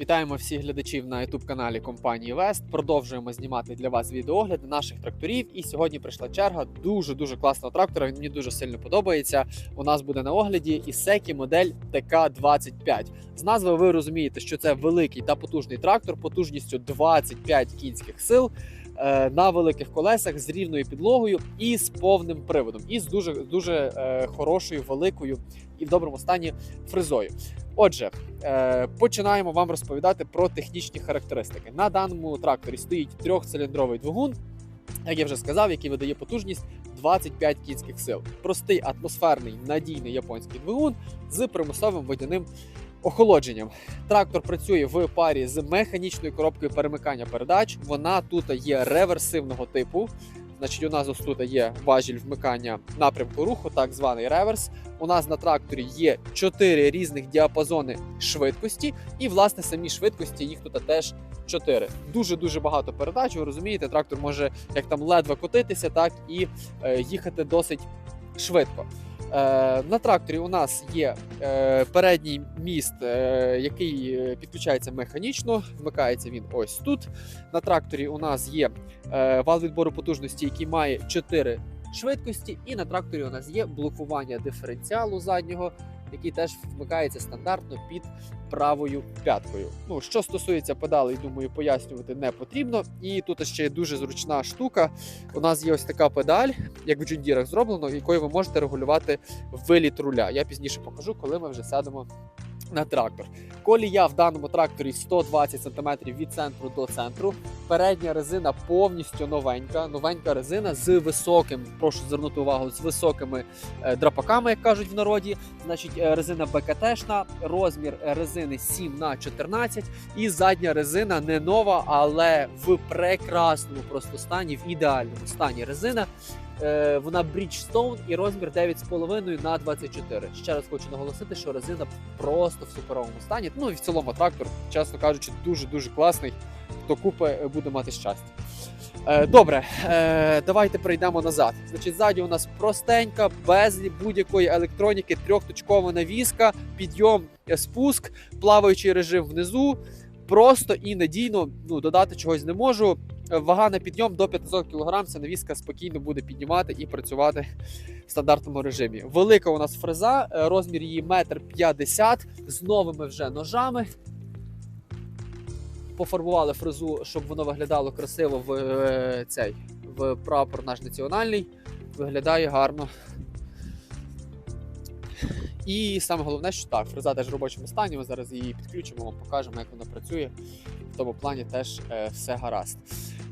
Вітаємо всіх глядачів на youtube каналі компанії Вест. Продовжуємо знімати для вас відеогляди наших тракторів. І сьогодні прийшла черга дуже дуже класного трактора. Він мені дуже сильно подобається. У нас буде на огляді Ісекі модель ТК-25. З назви ви розумієте, що це великий та потужний трактор потужністю 25 кінських сил. е, На великих колесах з рівною підлогою і з повним приводом, і з дуже дуже е, хорошою, великою і в доброму стані фрезою. Отже, е, починаємо вам розповідати про технічні характеристики. На даному тракторі стоїть трьохциліндровий двигун, як я вже сказав, який видає потужність 25 кінських сил. Простий атмосферний надійний японський двигун з примусовим водяним охолодженням. Трактор працює в парі з механічною коробкою перемикання передач. Вона тут є реверсивного типу. Значить, у нас ось тут є важіль вмикання напрямку руху, так званий реверс. У нас на тракторі є чотири різних діапазони швидкості, і власне самі швидкості їх тут теж чотири. Дуже дуже багато передач. Ви розумієте, трактор може як там ледве котитися, так і е, їхати досить швидко. Е, на тракторі у нас є е, передній міст, е, який підключається механічно. Вмикається він ось тут. На тракторі у нас є вал відбору потужності, який має 4 швидкості, і на тракторі у нас є блокування диференціалу заднього, який теж вмикається стандартно під правою п'яткою. Ну, що стосується педалей, думаю, пояснювати не потрібно. І тут ще є дуже зручна штука. У нас є ось така педаль, як в джундірах зроблено, якою ви можете регулювати виліт руля. Я пізніше покажу, коли ми вже сядемо на трактор. Колія в даному тракторі 120 см від центру до центру. Передня резина повністю новенька. Новенька резина з високим, прошу звернути увагу, з високими е, драпаками, як кажуть в народі. Значить, е, резина БКТшна, розмір резини 7 на 14 і задня резина не нова, але в прекрасному просто стані, в ідеальному стані резина. Е, Вона Bridgestone і розмір 9,5 на 24. Ще раз хочу наголосити, що резина просто в суперовому стані. Ну і в цілому трактор, чесно кажучи, дуже дуже класний. Хто купить, е, буде мати щастя. Е, Добре, давайте перейдемо назад. Значить, ззаді у нас простенька, без будь-якої електроніки, трьохточкова навіска, підйом, спуск, плаваючий режим внизу. Просто і надійно ну, додати чогось не можу. Е, Вага на підйом до 500 кг, ця навіска спокійно буде піднімати і працювати в стандартному режимі. Велика у нас фреза, е, розмір її 1,50 м з новими вже ножами. Пофарбували фрезу, щоб воно виглядало красиво в е, цей в прапор наш національний. Виглядає гарно. І саме головне, що так, фреза теж в робочому стані. Ми зараз її підключимо, вам покажемо, як вона працює. В тому плані теж все гаразд.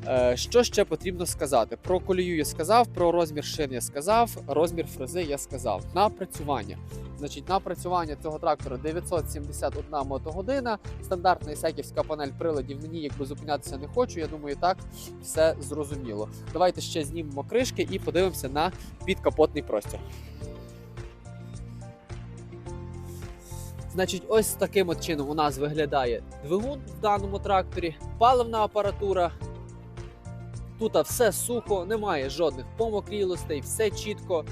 Е, що ще потрібно сказати? Про колію я сказав, про розмір шин я сказав, розмір фрези я сказав. Напрацювання. Значить, напрацювання цього трактора 971 мотогодина. Стандартна ісеківська панель приладів. Мені якби зупинятися не хочу. Я думаю, так все зрозуміло. Давайте ще знімемо кришки і подивимося на підкапотний простір. Значить, ось таким от чином у нас виглядає двигун в даному тракторі, паливна апаратура. Тут все сухо, немає жодних помокрілостей, все чітко.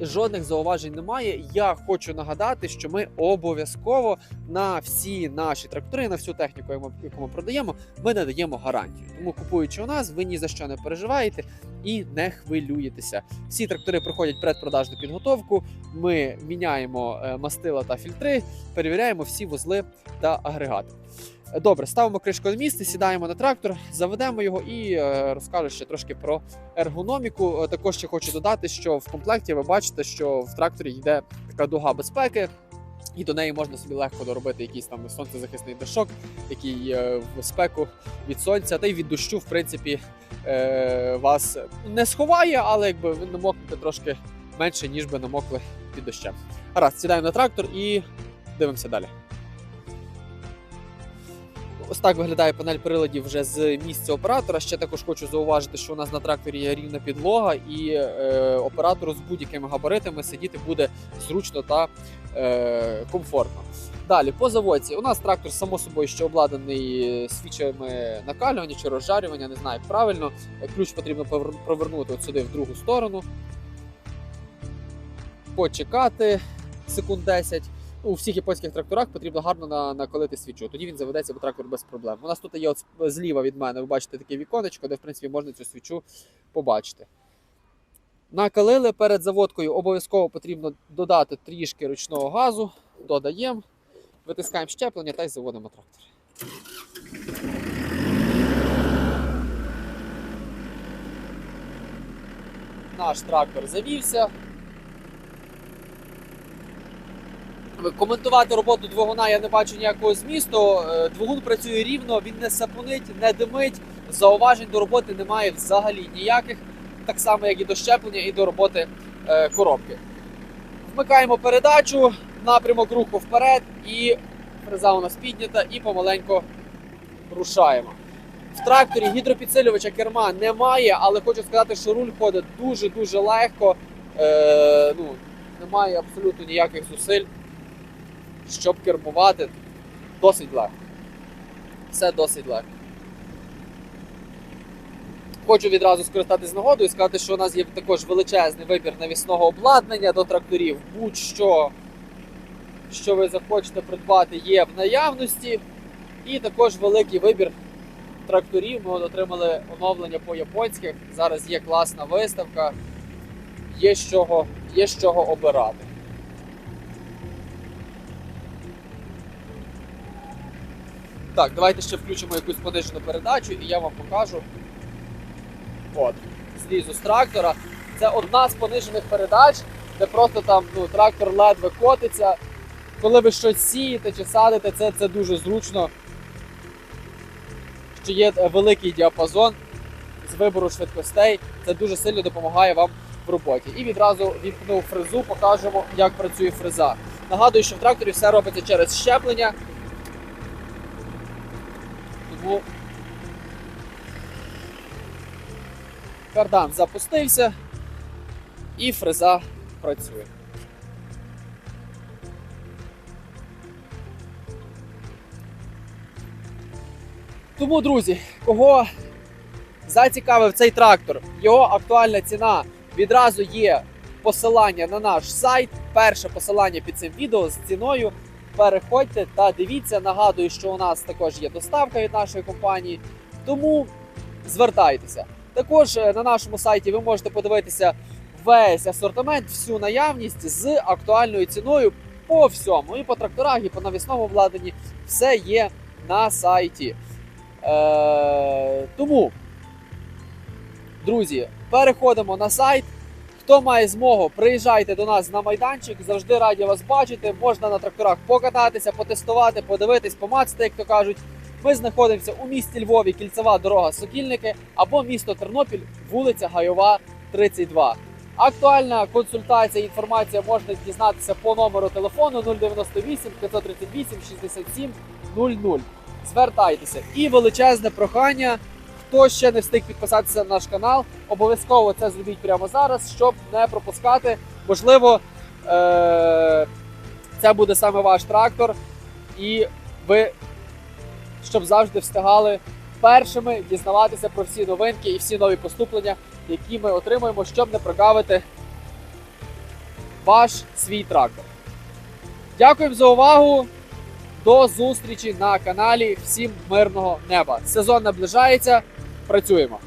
Жодних зауважень немає. Я хочу нагадати, що ми обов'язково на всі наші трактори, на всю техніку, яку ми- продаємо, ми надаємо гарантію. Тому купуючи у нас, ви ні за що не переживаєте і не хвилюєтеся. Всі трактори проходять предпродажну підготовку. Ми міняємо е, мастила та фільтри, перевіряємо всі вузли та агрегати. Добре, ставимо кришку на місце, сідаємо на трактор, заведемо його і е, розкажу ще трошки про ергономіку. Е, Також ще хочу додати, що в комплекті ви бачите, що в тракторі йде така дуга безпеки. І до неї можна собі легко доробити якийсь там сонцезахисний дашок, який е, в спеку від сонця, та й від дощу, в принципі, вас не сховає, але якби ви намокнете трошки менше, ніж би намокли під дощем. Гаразд, сідаємо на трактор і дивимося далі. Ось так виглядає панель приладів вже з місця оператора. Ще також хочу зауважити, що у нас на тракторі є рівна підлога, і е, оператору з будь-якими габаритами сидіти буде зручно та е, комфортно. Далі по заводці. У нас трактор само собою ще обладнаний свічами накалювання чи розжарювання, не знаю як правильно. Ключ потрібно повер- провернути от сюди в другу сторону. Почекати секунд 10. У всіх японських тракторах потрібно гарно на, наколити свічу. Тоді він заведеться, бо трактор без проблем. У нас тут є от зліва від мене, ви бачите таке віконечко, де в принципі можна цю свічу побачити. Накалили перед заводкою, обов'язково потрібно додати трішки ручного газу, додаємо, витискаємо щеплення та й заводимо трактор. Наш трактор завівся. Коментувати роботу двигуна я не бачу ніякого змісту. Е, Двигун працює рівно, він не сапунить, не димить. Зауважень до роботи немає взагалі ніяких, так само як і до щеплення, і до роботи е, коробки. Вмикаємо передачу, напрямок руху вперед, і фреза у нас піднята, і помаленько рушаємо. В тракторі гідропідсилювача керма немає, але хочу сказати, що руль ходить дуже-дуже легко. Е, ну, немає абсолютно ніяких зусиль, щоб кермувати. Досить легко. Все досить легко. Хочу відразу скористатись нагодою і сказати, що у нас є також величезний вибір навісного обладнання до тракторів. Будь-що, що ви захочете придбати, є в наявності. І також великий вибір тракторів. Ми отримали оновлення по японських. Зараз є класна виставка, є з чого, є з чого обирати. Так, давайте ще включимо якусь понижену передачу і я вам покажу. От, злізу з трактора. Це одна з понижених передач, де просто там ну, трактор ледве котиться. Коли ви щось сієте чи садите, це, це дуже зручно що є е, великий діапазон з вибору швидкостей. Це дуже сильно допомагає вам в роботі. І відразу вімкнув фрезу, покажемо, як працює фреза. Нагадую, що в тракторі все робиться через щеплення. Тому кардан запустився і фреза працює. Тому, друзі, кого зацікавив цей трактор, його актуальна ціна відразу є посилання на наш сайт. Перше посилання під цим відео з ціною. Переходьте та дивіться. Нагадую, що у нас також є доставка від нашої компанії. Тому звертайтеся. Також е, на нашому сайті ви можете подивитися весь асортимент, всю наявність з актуальною ціною по всьому. І по тракторах, і по навісному обладнанні. Все є на сайті. Е, тому, друзі, переходимо на сайт. Хто має змогу, приїжджайте до нас на майданчик. Завжди раді вас бачити. Можна на тракторах покататися, потестувати, подивитись, помацати, як то кажуть. Ми знаходимося у місті Львові, кільцева дорога Сокільники або місто Тернопіль, вулиця Гайова, 32. Актуальна консультація, інформація можна дізнатися по номеру телефону 098 538 67 00 звертайтеся. І величезне прохання. Хто ще не встиг підписатися на наш канал, обов'язково це зробіть прямо зараз, щоб не пропускати. Можливо, е- це буде саме ваш трактор, і ви щоб завжди встигали першими дізнаватися про всі новинки і всі нові поступлення, які ми отримуємо, щоб не прогавити ваш свій трактор. Дякуємо за увагу! До зустрічі на каналі. Всім мирного неба. Сезон наближається. Працюємо.